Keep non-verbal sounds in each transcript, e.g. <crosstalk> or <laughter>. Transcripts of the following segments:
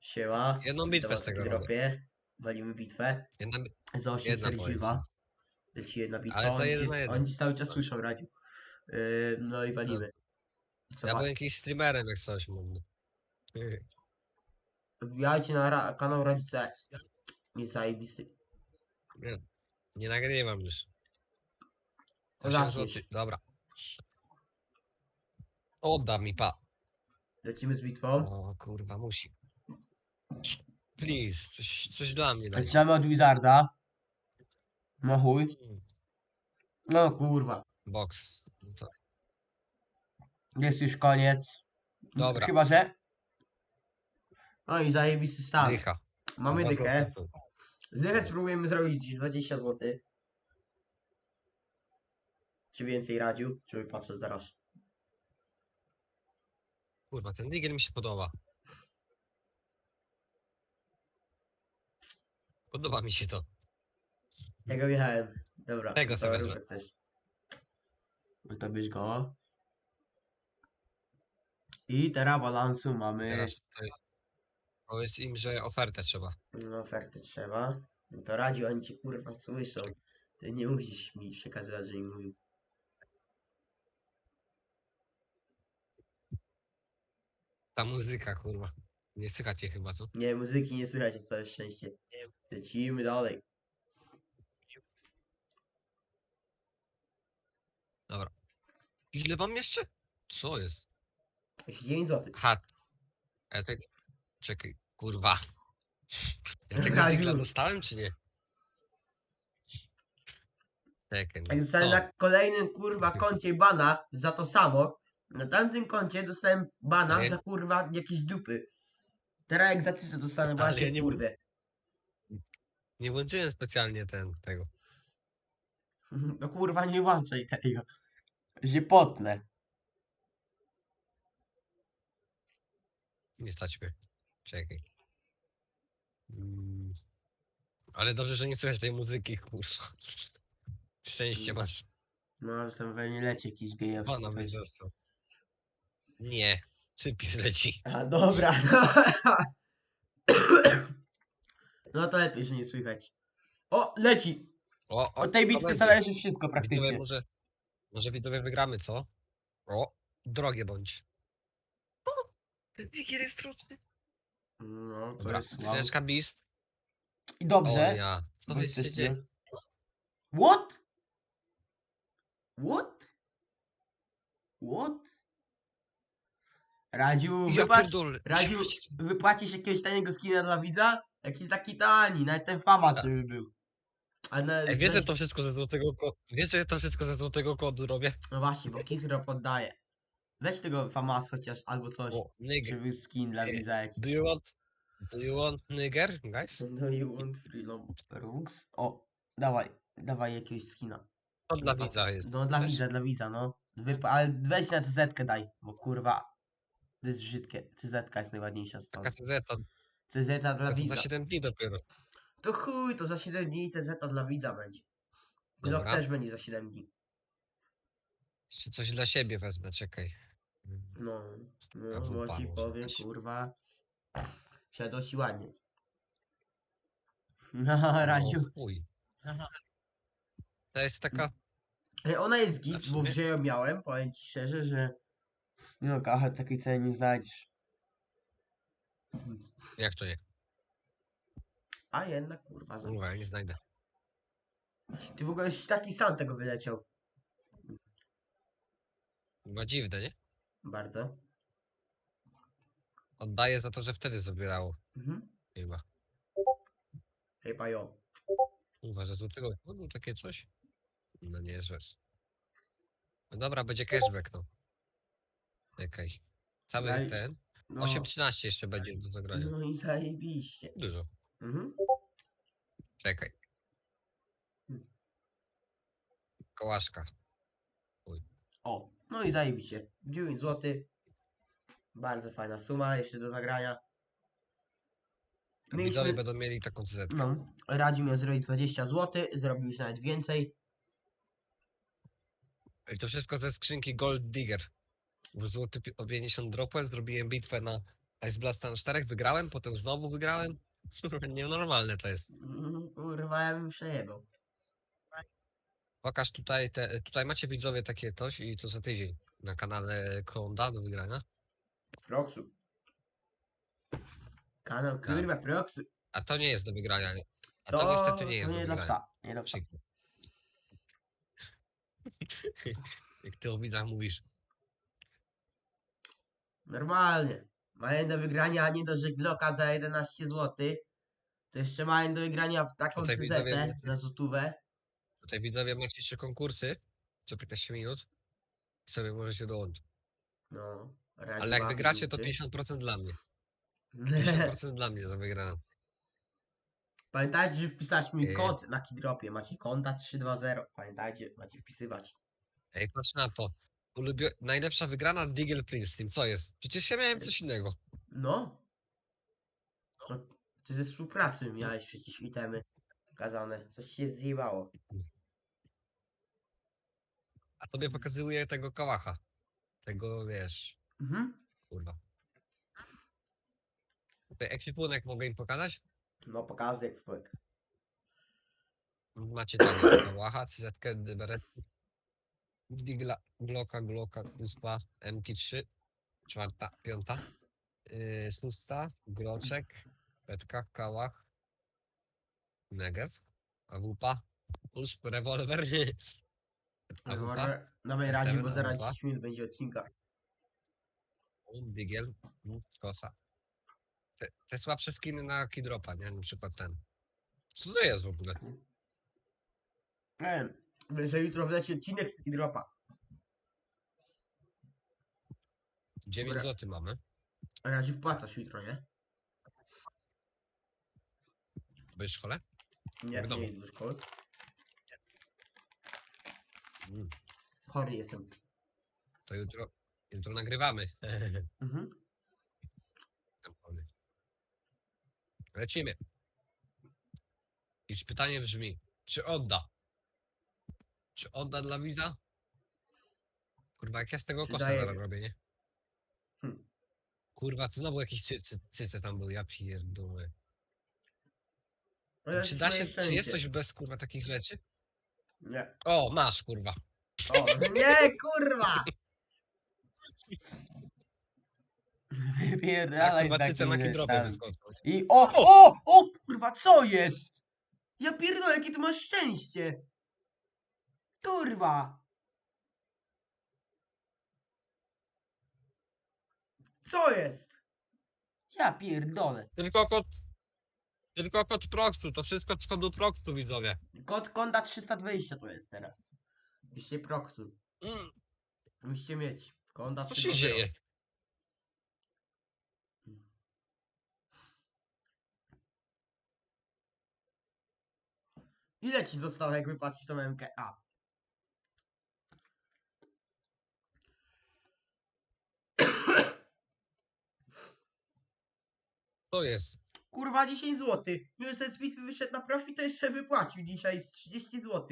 Siema. Jedną bitwę z tego robię. dropie. Walimy bitwę. Jedna, Za 8 Jedna powiedz. Leci jedna bitwa. Ale za oni, jeden na jeden. oni cały czas słyszą, Radziu. Yy, no i walimy. Co ja ma- byłem jakimś streamerem jak coś mówię. Wbijajcie na ra- kanał Radzica S. Jest zajebisty. Nie, nie nagrywam już. To 8 zaczniesz. zł. Dobra. Odda mi pa. Lecimy z bitwą. O kurwa, musi. Please, coś, coś dla mnie daj. Zaczynamy od Wizarda. No chuj. Mm, No kurwa. Box. To, Jest już koniec. Dobra. Chyba, że... No i zajebisty stan. dycha. Mamy Dwa dychę. złote. Z dychę spróbujemy zrobić 20 zł. Czy więcej radził? Czy patrzę zaraz. Kurwa, ten digger mi się podoba. Podoba mi się to. Ja go wjechałem. Dobra. Tego to sobie wezmę. bierz go. I teraz balansu mamy. Teraz tutaj powiedz im, że ofertę trzeba. No, oferty trzeba. No to radził, oni cię kurwa słyszą. Ty nie musisz mi przekazywać, że im mówił. Ta muzyka, kurwa. Nie słychać chyba, co? Nie, muzyki nie słychać, całe szczęście. Lecimy dalej. Dobra. Ile mam jeszcze? Co jest? 9 zł. Aha. Ja tak... Czekaj, kurwa. Ja tego Raju. <laughs> digla dostałem, czy nie? Czekaj, Jak no dostałem co? na kolejnym kurwa koncie bana za to samo. Na tamtym koncie dostałem bana Nie. za kurwa jakieś dupy. Teraz jak zacisnę dostanę Ale właśnie ja nie kurwę. Nie włączyłem specjalnie ten, tego. <laughs> No kurwa nie włączaj tego. Że potnę. Nie stać mnie. Czekaj. Mm. Ale dobrze, że nie słychać tej muzyki, kurwa. <laughs> Szczęście Mm. masz. No, że tam we mnie leci jakiś gejowski. Pana mi coś. Nie. Cypis leci. A dobra. <coughs> No to lepiej, że nie słychać. O, leci! O, o, Od tej bitwy komentuj. zależy wszystko Widzowie, praktycznie. może, może widzowie wygramy, co? O, drogie bądź. O, ten digier jest trudny. No, to Dobra, jest wow. beast. I O dobrze. ja, co tu się dzieje? What? What? What? Radziu, Ja wybacz, pierdolę. Radziu, wypłacisz jakiegoś taniego skina dla widza? Jakiś taki tani, nawet ten famas żeby był. A na, Ej, wiesz, że to wszystko ze złotego kodu. Wiesz, że to wszystko ze złotego kodu robię? No właśnie, bo Kikro poddaje. Weź tego famas chociaż, albo coś, O, nigger. żeby skin dla Ej, widza jakiś. Do you want... Do you want nigger, guys? No you want free Robux? O, dawaj, dawaj jakiegoś skina. To dla widza jest. No dla też. widza, dla widza, no. Wypa- ale weź na CZ daj, bo kurwa. To jest brzydkie. CZ jest najładniejsza Taka stąd. CZ, to, CZ dla to widza. za 7 dni dopiero. To chuj, to za 7 dni CZ dla widza będzie. Blok Dobra. też będzie za 7 dni. Jeszcze coś dla siebie wezmę, czekaj. No, no, AWP bo ci powiem, jakieś. kurwa. Się dość ładnie. <laughs> No, Radziu. O, chuj. To jest taka... Ej, Ona jest A git, w bo sumie- gdzie ją miałem, powiem ci szczerze, że no kachę takiej ceny nie znajdziesz. Jak to nie? A jednak kurwa, za... Kurwa, ja nie znajdę. ty w ogóle już taki stan tego wyleciał. Chyba dziwne, nie? Bardzo. Oddaję za to, że wtedy zabierało. Mhm. Chyba. Chyba ją. Kurwa, ze złotego kodu takie coś? No nie jest rzecz. No dobra, będzie cashback, no. Czekaj. Cały Daj- ten. No, 8.13 jeszcze będzie do zagrania. no i zajebiście. Dużo. Mhm. Czekaj. Hmm. Kołaszka. O, no i zajebiście. 9 zł. Bardzo fajna suma jeszcze do zagrania. Widzowie Mieliśmy, będą mieli taką zetkę. no, Radzi miał zrobić 20 zł, zrobił już nawet więcej. I to wszystko ze skrzynki Gold Digger. W złoty o 50 dropłem zrobiłem bitwę na Ice Blast tam 4 wygrałem, potem znowu wygrałem. <laughs> Nienormalne to jest. Mm, Kurwa, ja bym przejebał. Pokaż tutaj, te, tutaj macie widzowie takie coś i to za tydzień na kanale Konda do wygrania. Proxu. Kanał, Tak. kurwa, Proxu. A to nie jest do wygrania. nie? A to, niestety nie jest to do nie dla wygrania. psa. Nie dla psa. <laughs> Jak ty o widzach mówisz. Normalnie. Mają do wygrania, a nie do żegloka za 11 zł. To jeszcze mają do wygrania w taką Tutaj widzowie za złotówę. Tutaj widzowie macie jeszcze konkursy co 15 minut i sobie możecie dołączyć. No. Ale jak mam wygracie, to minuty. 50% dla mnie. <laughs> 50% dla mnie za wygraną. Pamiętajcie, że wpisać mi Yy. kod na Kidropie. Macie konta 320. Pamiętajcie, macie wpisywać. Ej, patrz na to. Ulubio... Najlepsza wygrana Diggle Prince Team. Co jest? Przecież ja miałem coś innego. No. no ty ze współpracy miałeś przecież itemy pokazane. Coś się zjebało. A tobie pokazuje tego kałacha. Tego, wiesz, Mhm. kurwa. Tutaj ekwipunek mogę im pokazać? No jak wpłyk. Macie tego kałacha, CZ, Dyberet, Digla, Glocka, Glocka, Uspa, MK3, czwarta, piąta, yy, Slusta, Groczek, Petka, Kałach, Negev, AWP, Usp, rewolwer, może dawaj M7, radzi, bo zaraz A2. 10 minut będzie odcinka. Digiel, mm, Kosa. Te, te słabsze skiny na Kidropa, nie? Na przykład ten. Co to jest w ogóle? Wiem, że jutro wleci odcinek z Kidropa. 9 Dobra. zł mamy. Radzi wpłacasz jutro, nie? Byłeś w szkole? Nie, Jak domu. nie idę do szkoły. Mm, Chory jestem. to jutro, jutro nagrywamy. <laughs> Mhm. Lecimy. I pytanie brzmi, czy odda? Czy odda dla widza? Kurwa, jak ja z tego kosa daje? zaraz robię, nie? Hmm. Kurwa, to znowu jakiś cycy, cycy tam był, ja pierdolę. No ja Czy da się, czy jest coś bez kurwa takich rzeczy? Nie. O, masz kurwa. O, nie, kurwa! Ja Wypierdalaj z kurwa cyce na kidropie rzeczami. wyskoczą. I o, o, o kurwa, co jest? Ja pierdolę, jakie ty masz szczęście. Kurwa. Co jest? Ja pierdolę. Tylko kod... Tylko kod Proxu, to wszystko z kodu Proxu widzowie. Kod konta 320 to jest teraz. Musicie proksu. Mm, Musicie mieć. Konta co się 320. dzieje? Ile ci zostało, jak wypłacisz tą MK? A. To jest. Kurwa 10 zł. Ze z bitwy wyszedł na profit, to jeszcze wypłacił dzisiaj z 30 zł.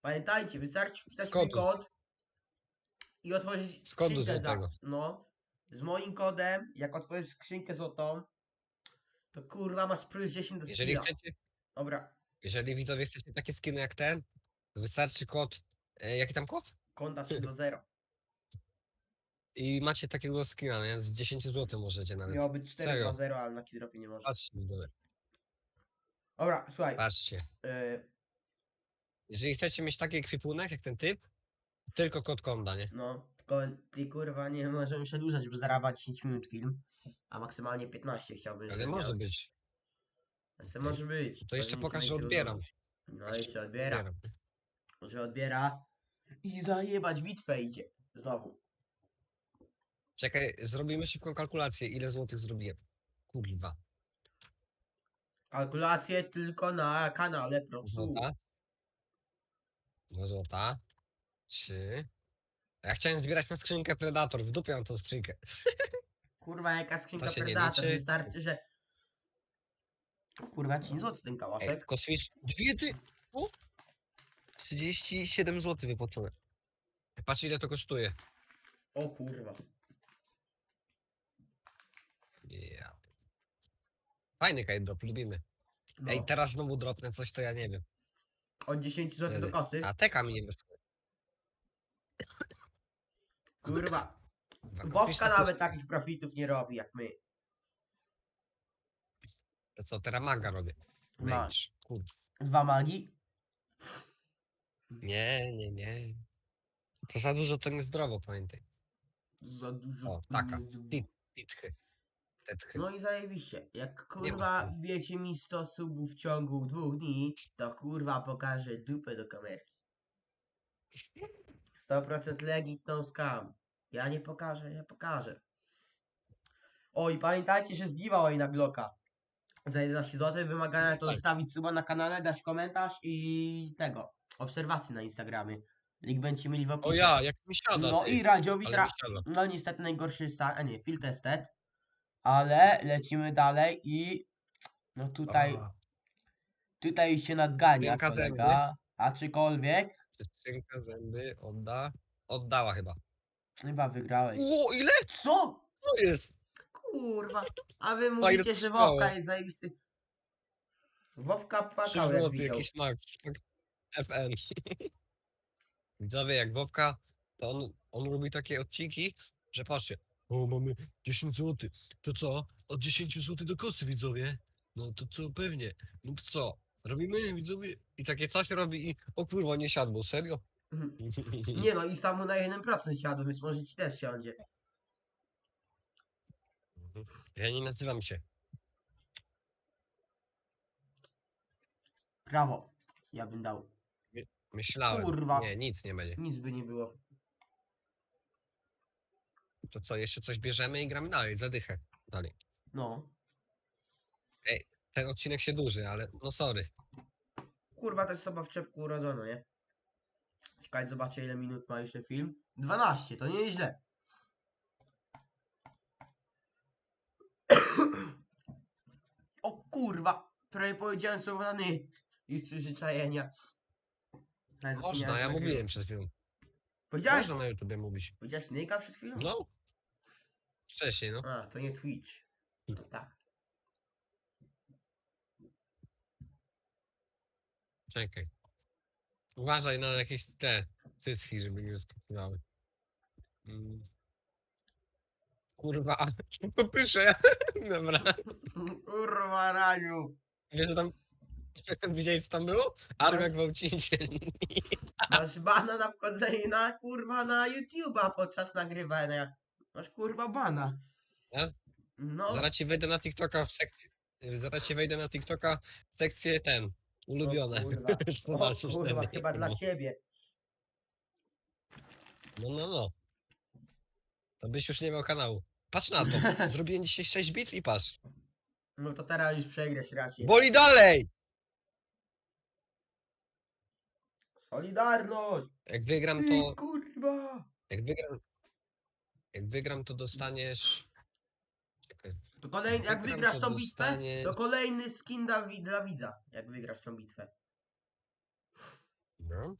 Pamiętajcie, wystarczy wpisać mój kod i otworzyć Z kodu skrzynkę złotego. No, z moim kodem, jak otworzysz skrzynkę złotą, to kurwa masz plus 10 do Jeżeli skilla. chcecie, Dobra, jeżeli widzowie chcecie takie skiny jak ten, to wystarczy kod. E, jaki tam kod? konta 3 do 0. I macie takiego skina, nie? Z 10 zł możecie nawet. Miało być 4 serio. do 0, ale na kidropie nie może. Patrzcie, widzowie, Dobra, słuchaj. patrzcie. y, Jeżeli chcecie mieć taki ekwipunek jak ten typ, tylko kod konda, nie? no, tylko ty kurwa nie możemy przedłużać, bo zarabiać 10 minut film. A maksymalnie 15 chciałbym. Ale żeby może miał. być. Jeszcze może być. To jeszcze nie- pokaż, że odbieram. No jeszcze odbiera. Odbieram. Że odbiera. I zajebać bitwę idzie. Znowu. Czekaj, zrobimy szybką kalkulację, ile złotych zrobiłem. Kurwa. Kalkulacje tylko na kanale Proxu. Złota. Dwa złota. Trzy. Ja chciałem zbierać na skrzynkę Predator. W dupie mam tą skrzynkę. Kurwa, jaka skrzynka To się nie Predator. liczy. Wystarczy, że... Kurwa, 10 zł ten Ej, kałaszek. kosmicz. Dwie ty. U? 37 zł wypłacone. Patrz ile to kosztuje. O kurwa. Ja. Fajny kite lubimy. No. Ej, teraz znowu dropnę coś, to ja nie wiem. Od 10 zł do kosy. A teka mi nie wyskakuje. Kurwa. Kosmiczna nawet takich profitów nie robi jak my. To co, teraz maga robię. Mage. Kurwa. Dwa magii. Nie, nie, nie. To za dużo to niezdrowo, pamiętaj. Za dużo. O, taka. Tit, titchy. No i zajebiście. Jak kurwa chuj. wbiecie mi 100 subów w ciągu dwóch dni, to kurwa pokażę dupę do kamerki. 100% legit no scam. Ja nie pokażę, ja pokażę. O i pamiętajcie, że zgiwał na Glocka. Za 11 zł wymagania to Tak. zostawić suba na kanale, dać komentarz i tego. Obserwacji na Instagramie. Link będziecie mieli w opisie. O ja, jak mi siada. No ty. i Radziowi Ale tra... mi siada. No niestety najgorszy stan, a nie, field tested. Ale lecimy dalej i no tutaj, A, tutaj się nadgania Ręka kolega. A czykolwiek, Skrzynka zęby odda. Oddała chyba. chyba wygrałeś. O, ile Co? to jest? Kurwa. A wy mówicie, to że trwało? Wowka jest zajebisty. Wowka 3 płakał jak widział. jakiś mak. FN. <laughs> Widzowie, jak Wowka, to on, on robi takie odcinki, że patrzcie. O, mamy 10 zł. To co? Od 10 zł do kosy, widzowie. No to co, pewnie. No to co? Robimy, widzowie? I takie coś robi i... O kurwa, nie siadło, serio? Mhm. <laughs> Nie no i samo na 1% siadł, więc może ci też siądzie. Ja nie nazywam się. Prawo. Ja bym dał. Myślałem. Kurwa. Nie, nic nie będzie. Nic by nie było. To co, jeszcze coś bierzemy i gramy dalej, zadychę. Dalej. No. Ten odcinek się duży, ale no sorry. Kurwa, to jest osoba w czepku urodzona, nie? Czekaj, zobaczę ile minut ma jeszcze film. 12, to nie jest źle. <coughs> o kurwa, prawie powiedziałem słowo na ny. I z przyzwyczajenia. Można, zapomniałem, ja mówiłem przed chwilą. Powiedziałeś? Można na YouTubie mówić. Powiedziałeś nyka przed chwilą? No. Wcześniej, no. A, to nie Twitch. To tak. Czekaj. Uważaj na jakieś te cycki, żeby nie wyskakiwały. Mm. Kurwa, to <laughs> pyszę. <laughs> Dobra. Kurwa, Raniu. Wiesz, co tam... <laughs> Widziałeś, co tam było? Armia gwałciciel. Masz bana na wchodzenie na kurwa na YouTube'a podczas nagrywania. Masz kurwa bana. Ja? No. Zaraz ci wejdę na TikToka w sekcję. Zaraz ci wejdę na TikToka w sekcję ten. O Ulubione. kurwa, o kurwa <laughs> wtedy. chyba dla ciebie. No, no, no. To byś już nie miał kanału. Patrz na to. <laughs> Zrobiłem dzisiaj 6 bitw i patrz. No to teraz już przegrasz raczej. Boli dalej! Solidarność! Jak wygram Ty, to. kurwa! Jak wygram. Jak wygram to dostaniesz. Czekaj. To kolejny, jak Wygram, wygrasz to tą bitwę, to kolejny skin dla, wi- dla widza. Jak wygrasz tą bitwę. No.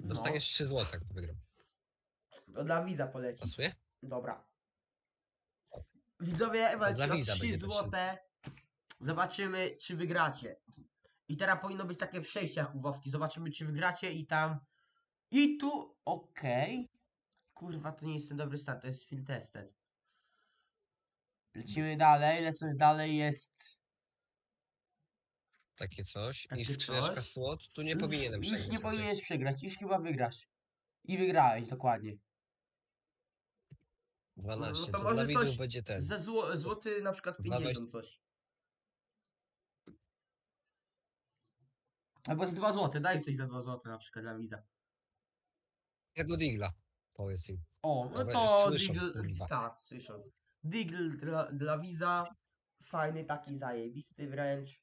No, Dostaniesz 3 zł, jak to wygram. to dla widza poleci. Pasuje? Dobra. Widzowie, dla o widza 3 będzie to złote. Zobaczymy, czy wygracie. I teraz powinno być takie przejście jak u Wowki. Zobaczymy, czy wygracie i tam... I tu... Okej. Kurwa, to nie jest ten dobry stan, to jest field tested. Lecimy dalej, lecąc dalej jest... Takie coś. I Takie skrzyneczka coś. słod. Tu nie Już- powinienem Już przegrać. nie raczej. powinieneś przegrać, już chyba wygrasz. I wygrałeś, dokładnie. 12. No to to może dla widzów coś będzie ten. Za zło, złoty na przykład Dwa weź- 50 coś. Albo za 2 złote, daj coś za 2 złote na przykład dla widza. Tego digla. Powiedz im. O, no Dobra, to słyszą, Digl, kurwa. tak, słyszą. Digl dla, dla widza, fajny taki zajebisty wręcz.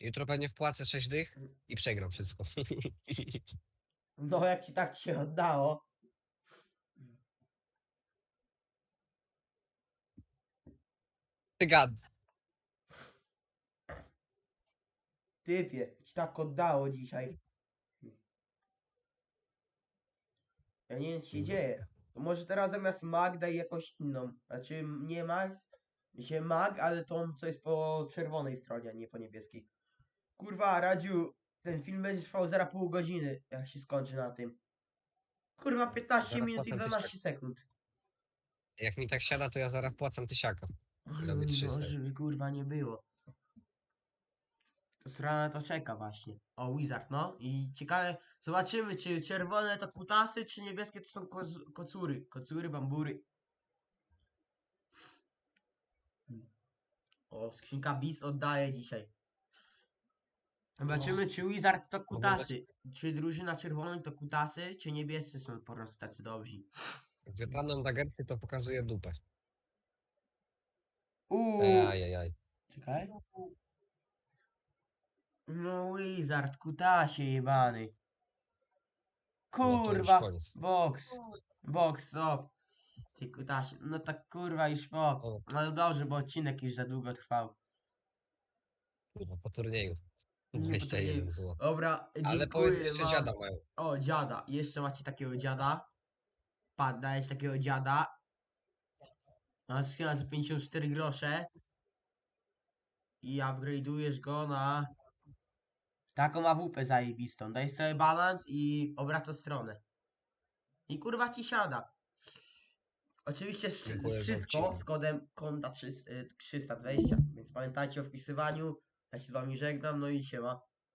Jutro pewnie wpłacę 6 dych i przegram wszystko. <laughs> No jak ci tak się oddało. Ty gad. Typie, ci tak oddało dzisiaj. Ja nie wiem co się dzieje. To może teraz zamiast Mag daj jakąś inną. Znaczy nie Mag, się Mag, ale tą co jest po czerwonej stronie, a nie po niebieskiej. Kurwa, Radziu, ten film będzie trwał 0,5 godziny, jak się skończy na tym. Kurwa, 15 Zaraz minut i płacę 12 sekund. Jak mi tak siada, to ja zaraz wpłacam tysiaka. Robię No, 300. żeby kurwa nie było. To strona to czeka właśnie. O, Wizard, no. I ciekawe, zobaczymy, czy czerwone to kutasy, czy niebieskie to są koz- kocury. Kocury, bambury. O, skrzynka Beast oddaje dzisiaj. Zobaczymy, czy Wizard to kutasy. Czy drużyna czerwona to kutasy, czy niebiescy są po prostu tacy dobrzy. Jak wypadną dagersy, to pokazuje dupę. Uuu. Ajajaj. Czekaj. No Wizard, kutasie jebany. No to już Kurwa, koniec. box, box, stop. Ty kutasie, no tak kurwa już po. O. Ale dobrze, bo odcinek już za długo trwał. Kurwa, po turnieju. Nie, po 21 turnieju. zł. Dobra, Ale powiedz, dziękuję jeszcze wam. dziada mają. O, dziada, jeszcze macie takiego dziada. Patrz, dajesz takiego dziada. A skrzynka za 54 grosze. I upgrade'ujesz go na taką AWP zajebistą. Dajesz sobie balans i obraca stronę. I kurwa ci siada. Oczywiście wszy- Dziękuję wszystko z kodem konta 300, y, 320, więc pamiętajcie o wpisywaniu. Ja się z wami żegnam, no i siema.